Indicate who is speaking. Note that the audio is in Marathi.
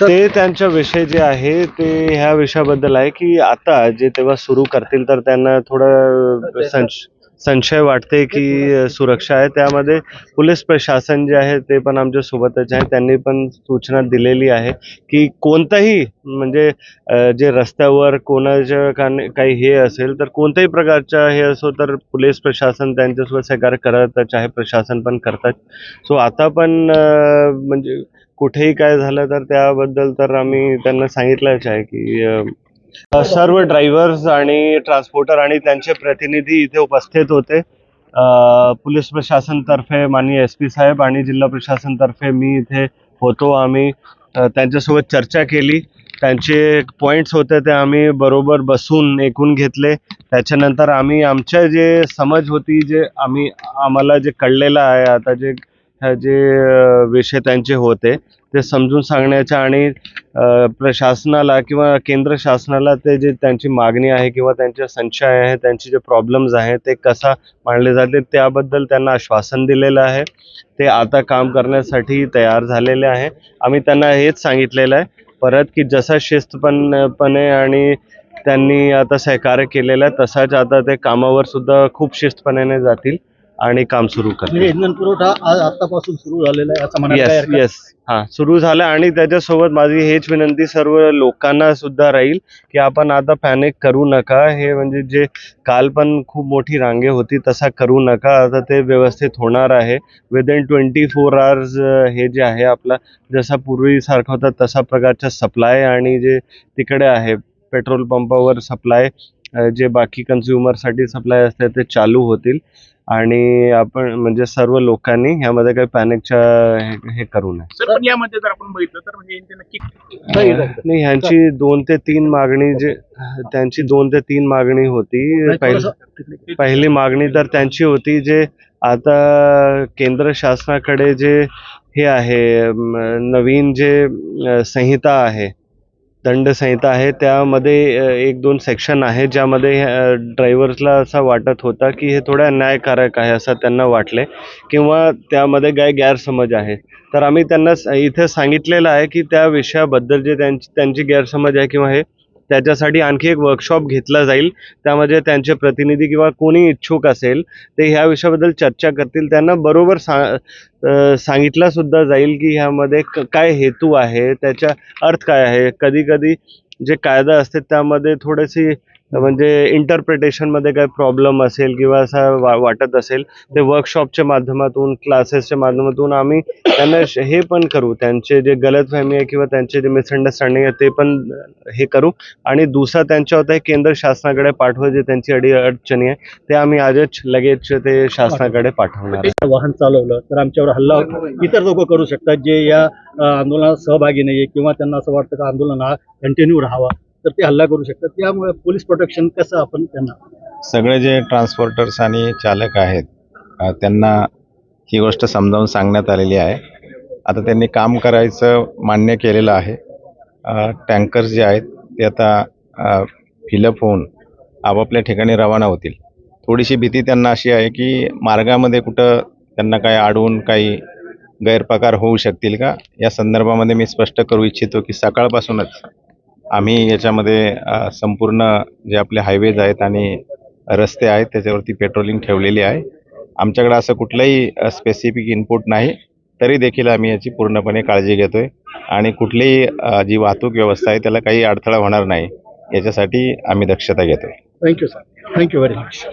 Speaker 1: ते त्यांच्या विषय जे आहे ते ह्या विषयाबद्दल आहे की आता जे तेव्हा सुरू करतील तर त्यांना थोडं संश संशय वाटते की सुरक्षा आहे. त्यामध्ये पोलीस प्रशासन जे आहे ते पण आमच्या सोबतच आहे. त्यांनी पण सूचना दिलेली आहे की कोणताही म्हणजे जे रस्त्यावर कोणाच्या काने काही हे असेल तर कोणत्याही प्रकारच्या हे असो तर पोलीस प्रशासन त्यांच्यासोबत सहकार्य करतच आहे प्रशासन पण करतात. सो आता पण म्हणजे कुठेही काय झालं तर त्याबद्दल तर आम्ही त्यांना सांगितलंच आहे की सर्व ड्रायव्हर्स आणि ट्रान्सपोर्टर आणि त्यांचे प्रतिनिधी इथे उपस्थित होते. पोलीस प्रशासनतर्फे माननीय एस पी साहेब आणि जिल्हा प्रशासनतर्फे मी इथे होतो आम्ही. त्यांच्यासोबत चर्चा केली. त्यांचे पॉईंट्स होते ते आम्ही बरोबर बसून ऐकून घेतले. त्याच्यानंतर आम्ही आमच्या जे समज होती जे आम्ही आम्हाला जे कळलेलं आहे आता जे जे विषय त्यांचे होते ते समजून सांगण्याच्या आणि प्रशासनाला किंवा केंद्र शासनाला ते जे त्यांची मागणी आहे किंवा त्यांचे संशय आहे त्यांचे जे प्रॉब्लेम्स आहे ते कसा मांडले जाते त्याबद्दल त्यांना आश्वासन दिलेलं आहे. ते आता काम करण्यासाठी तयार झालेले आहे. आम्ही त्यांना हेच सांगितलेलं आहे. परत की जसा शिस्तपणपणे आणि त्यांनी आता सहकार्य केलेलं आहे तसाच आता ते कामावर सुद्धा खूप शिस्तपणे जातील. आणि काम सुरू
Speaker 2: म्हणजे
Speaker 1: करतील
Speaker 2: इंधन पुरवठा आज आतापासून सुरू झालेला आहे असं म्हणायला काय
Speaker 1: येस
Speaker 2: हरकत
Speaker 1: येस हा सुरू झालं आणि त्याच्यासोबत माझी हेच विनंती सर्व लोकांना सुद्धा राहील की आपण आता पॅनिक करू नका. हे म्हणजे जे काल पण खूप मोठी रांगे होती तसा करू नका. आता ते व्यवस्थित होणार आहे. विदिन ट्वेंटी फोर आवर्स हे जे आहे आपला जसा पूर्वीसारखा होता तसा प्रकारचा सप्लाय आणि जे तिकडे आहे पेट्रोल पंपावर सप्लाय जे बाकी कन्झ्युमरसाठी सप्लाय असते ते चालू होतील. आणि आपण म्हणजे सर्व लोकांनी ह्यामध्ये काही पॅनिकच्या हे हे करू नये.
Speaker 3: सर पण यामध्ये जर आपण बघितलं तर म्हणजे यांचे नक्की
Speaker 2: नाही,
Speaker 1: नाही. ह्यांची दोन ते तीन मागणी जे त्यांची दोन ते तीन मागणी होती. पहिली मागणी तर त्यांची होती जे आता केंद्र शासनाकडे जे हे आहे म, नवीन जे अ, संहिता आहे दंड संहिता आहे. त्यामध्ये एक दोन सेक्शन आहे ज्यामध्ये ड्रायव्हर्सला असा वाटत होता की हे थोडं न्यायकारक आहे असं त्यांना वाटले किंवा त्यामध्ये काय गैरसमज आहे. तर आम्ही त्यांना इथे सांगितलेलं आहे की त्या विषयाबद्दल जे त्यांची त्यांची गैरसमज आहे किंवा हे त्याच्यासाठी आणखी एक वर्कशॉप घेतला जाईल. त्यामध्ये त्यांचे प्रतिनिधी किंवा कोणी इच्छुक असेल ते ह्या विषयाबद्दल चर्चा करतील. त्यांना बरोबर सा सांगितलासुद्धा सुद्धा जाईल की ह्यामध्ये क- काय हेतू आहे त्याचा अर्थ काय आहे. कधी कधी जे कायदा असते त्यामध्ये थोडीशी म्हणजे इंटरप्रिटेशनमध्ये काय प्रॉब्लेम असेल किंवा असं वा वाटत असेल ते वर्कशॉपच्या माध्यमातून क्लासेसच्या माध्यमातून आम्ही त्यांना हे पण करू. त्यांचे जे गलतफहमी आहे किंवा त्यांचे जे मिसअंडरस्टँडिंग आहे ते पण हे करू. आणि दुसरा त्यांच्या केंद्र शासनाकडे पाठवा जे त्यांची अडी अडचणी आहे ते आम्ही आजच लगेच ते शासनाकडे पाठवणार
Speaker 2: वाहन चालवलं तर आमच्यावर हल्ला इतर लोक करू शकतात जे या आंदोलनात सहभागी नाहीये किंवा त्यांना असं वाटतं का आंदोलन हा कंटिन्यू राहावा. तर ते हल्ला करू शकतात. त्यामुळे पोलीस प्रोटेक्शन कसं आपण त्यांना
Speaker 4: सगळे जे ट्रान्सपोर्टर्स आणि चालक आहेत त्यांना ही गोष्ट समजावून सांगण्यात आलेली आहे. आता त्यांनी काम करायचं मान्य केलेलं आहे. टँकर्स जे आहेत ते आता फिलअप होऊन आपापल्या ठिकाणी रवाना होतील. थोडीशी भीती त्यांना अशी आहे की मार्गामध्ये कुठं त्यांना काही अडवून काही गैरप्रकार होऊ शकतील का? या संदर्भामध्ये मी स्पष्ट करू इच्छितो की सकाळपासूनच आम्ही याच्यामध्ये संपूर्ण जे आपले हायवेज आहेत आणि रस्ते आहेत त्याच्यावरती पेट्रोलिंग ठेवलेली आहे. आमच्याकडे असं कुठलंही स्पेसिफिक इनपुट नाही तरी देखील आम्ही याची पूर्णपणे काळजी घेतोय. आणि कुठलीही जी वाहतूक व्यवस्था आहे त्याला काही अडथळा होणार नाही. याच्यासाठी आम्ही दक्षता घेतोय.
Speaker 2: Thank you sir thank you very much